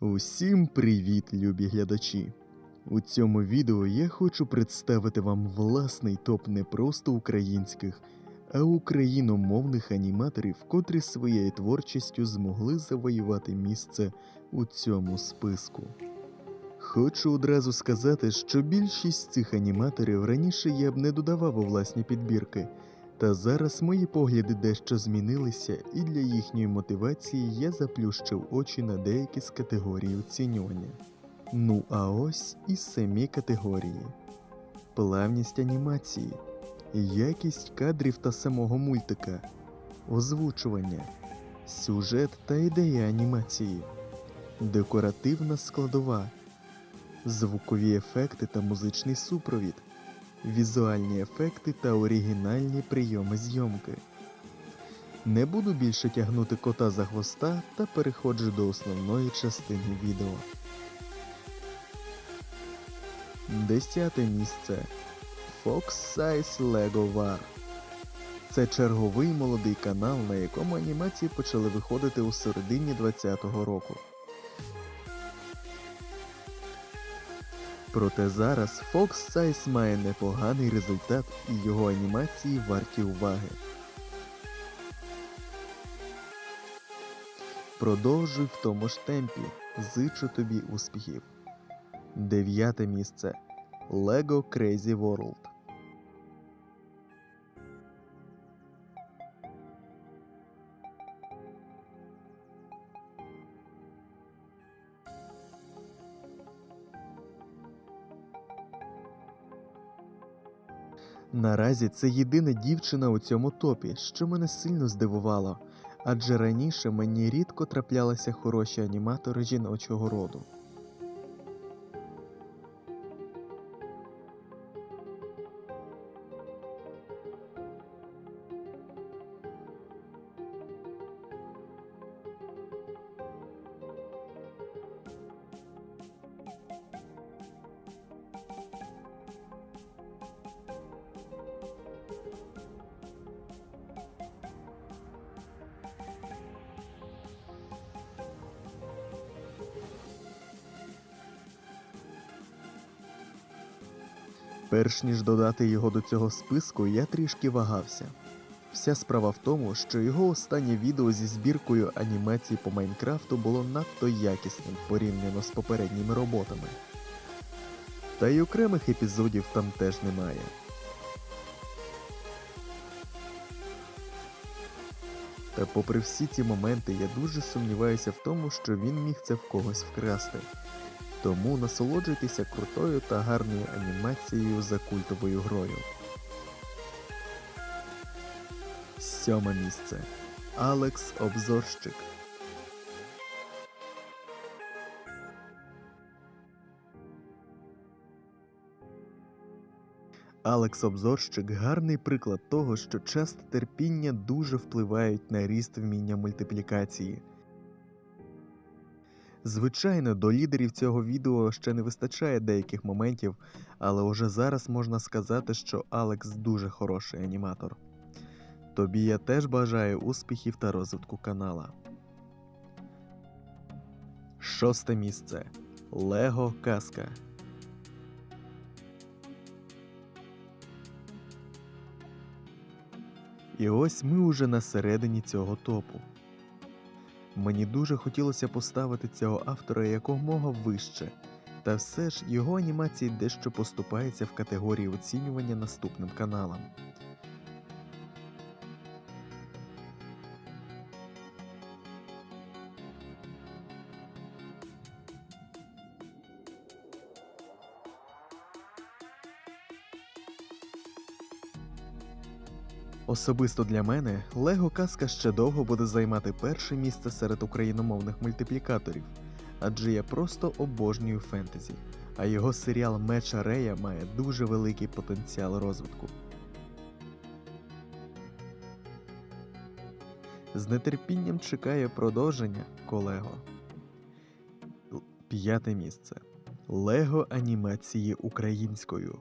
Усім привіт, любі глядачі! У цьому відео я хочу представити вам власний топ не просто українських, а україномовних аніматорів, котрі своєю творчістю змогли завоювати місце у цьому списку. Хочу одразу сказати, що більшість цих аніматорів раніше я б не додавав у власні підбірки, та зараз мої погляди дещо змінилися, і для їхньої мотивації я заплющив очі на деякі з категорій оцінювання. Ну а ось і самі категорії: плавність анімації, якість кадрів та самого мультика, озвучування, сюжет та ідея анімації, декоративна складова, звукові ефекти та музичний супровід, візуальні ефекти та оригінальні прийоми зйомки. Не буду більше тягнути кота за хвоста та переходжу до основної частини відео. Десяте місце Fox Size Lego War. Це черговий молодий канал, на якому анімації почали виходити у середині 20-го року. Проте зараз Fox Size має непоганий результат і його анімації варті уваги. Продовжуй в тому ж темпі. Зичу тобі успіхів. Дев'яте місце Lego Crazy World. Наразі це єдина дівчина у цьому топі, що мене сильно здивувало, адже раніше мені рідко траплялися хороші аніматори жіночого роду. Перш ніж додати його до цього списку, я трішки вагався. Вся справа в тому, що його останнє відео зі збіркою анімацій по Майнкрафту було надто якісним порівняно з попередніми роботами. Та й окремих епізодів там теж немає. Та попри всі ці моменти, я дуже сумніваюся в тому, що він міг це в когось вкрасти. Тому насолоджуйтеся крутою та гарною анімацією за культовою грою. Сьоме місце. Алекс Обзорщик. Алекс Обзорщик гарний приклад того, що час та терпіння дуже впливають на ріст вміння мультиплікації. Звичайно, до лідерів цього відео ще не вистачає деяких моментів, але уже зараз можна сказати, що Алекс дуже хороший аніматор. Тобі я теж бажаю успіхів та розвитку канала. Шосте місце Лего Казка. І ось ми уже на середині цього топу. Мені дуже хотілося поставити цього автора якомога вище, та все ж його анімації дещо поступається в категорії оцінювання наступним каналам. Особисто для мене Лего Казка ще довго буде займати перше місце серед україномовних мультиплікаторів, адже я просто обожнюю фентезі, а його серіал Меча Рея має дуже великий потенціал розвитку. З нетерпінням чекає продовження колего. П'яте місце. Лего анімації українською.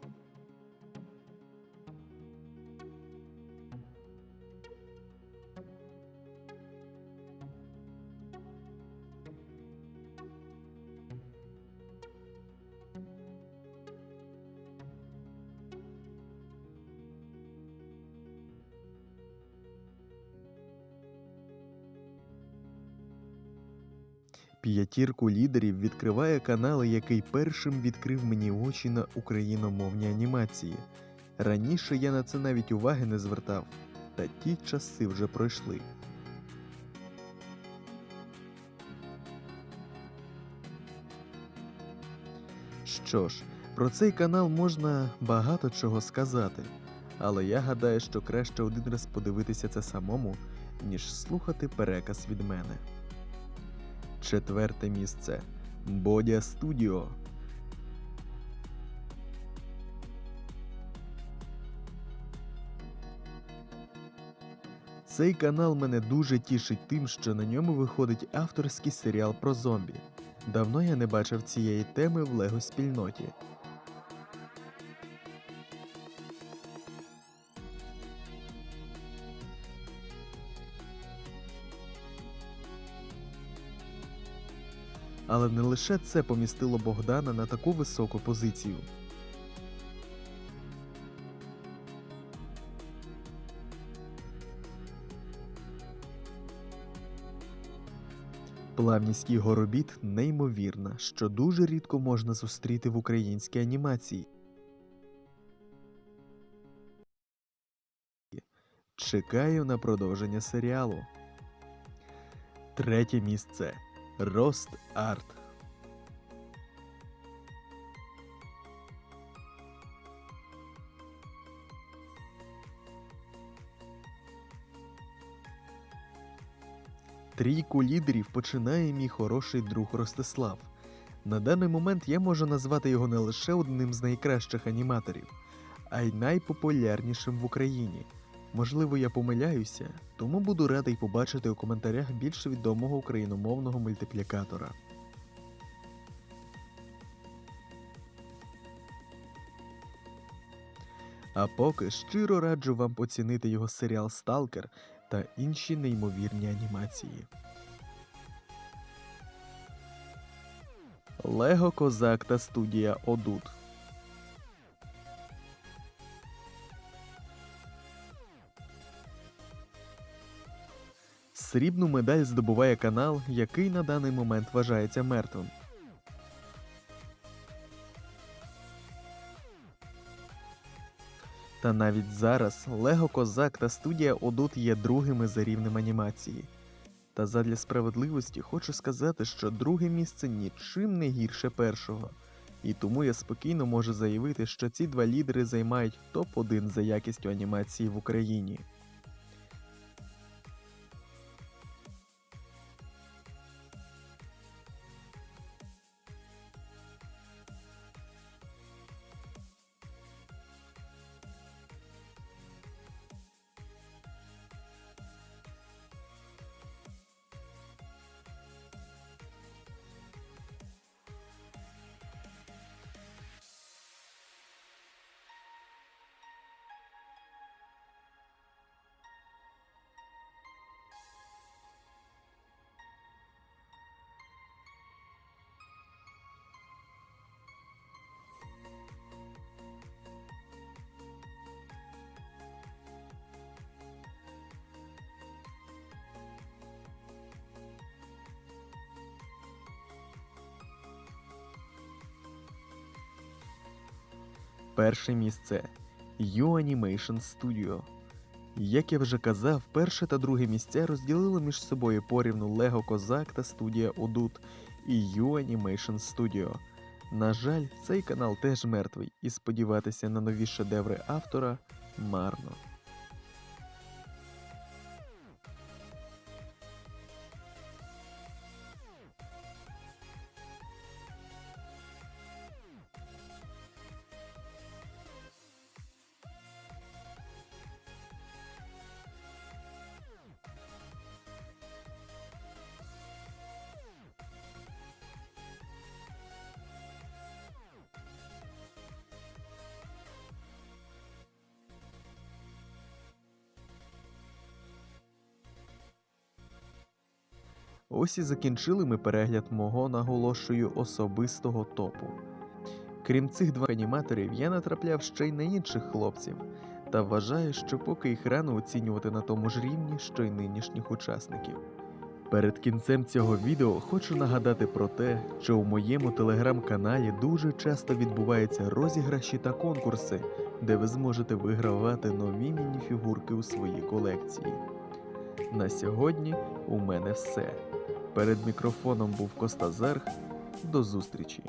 П'ятірку лідерів відкриває канал, який першим відкрив мені очі на україномовні анімації. Раніше я на це навіть уваги не звертав, та ті часи вже пройшли. Що ж, про цей канал можна багато чого сказати, але я гадаю, що краще один раз подивитися це самому, ніж слухати переказ від мене. Четверте місце Бодя Студіо. Цей канал мене дуже тішить тим, що на ньому виходить авторський серіал про зомбі. Давно я не бачив цієї теми в Лего спільноті. Але не лише це помістило Богдана на таку високу позицію. Плавність його робіт неймовірна, що дуже рідко можна зустріти в українській анімації. Чекаю на продовження серіалу. Третє місце Рост Арт. Трійку лідерів починає мій хороший друг Ростислав. На даний момент я можу назвати його не лише одним з найкращих аніматорів, а й найпопулярнішим в Україні. Можливо, я помиляюся, тому буду радий побачити у коментарях більш відомого україномовного мультиплікатора. А поки щиро раджу вам поцінити його серіал Сталкер та інші неймовірні анімації. Лего Козак та студія Одут. Срібну медаль здобуває канал, який на даний момент вважається мертвим. Та навіть зараз Лего Козак та студія Одут є другими за рівнем анімації. Та задля справедливості хочу сказати, що друге місце нічим не гірше першого. І тому я спокійно можу заявити, що ці два лідери займають топ-1 за якістю анімації в Україні. Перше місце U Animation Studio. Як я вже казав, перше та друге місця розділили між собою порівну Lego Козак та студія Удут і U Animation Studio. На жаль, цей канал теж мертвий, і сподіватися на нові шедеври автора марно. Ось і закінчили ми перегляд мого наголошую особистого топу. Крім цих двох аніматорів, я натрапляв ще й на інших хлопців, та вважаю, що поки їх рано оцінювати на тому ж рівні, що й нинішніх учасників. Перед кінцем цього відео хочу нагадати про те, що у моєму телеграм-каналі дуже часто відбуваються розіграші та конкурси, де ви зможете вигравати нові мініфігурки у своїй колекції. На сьогодні у мене все. Перед мікрофоном був Костазарх. До зустрічі!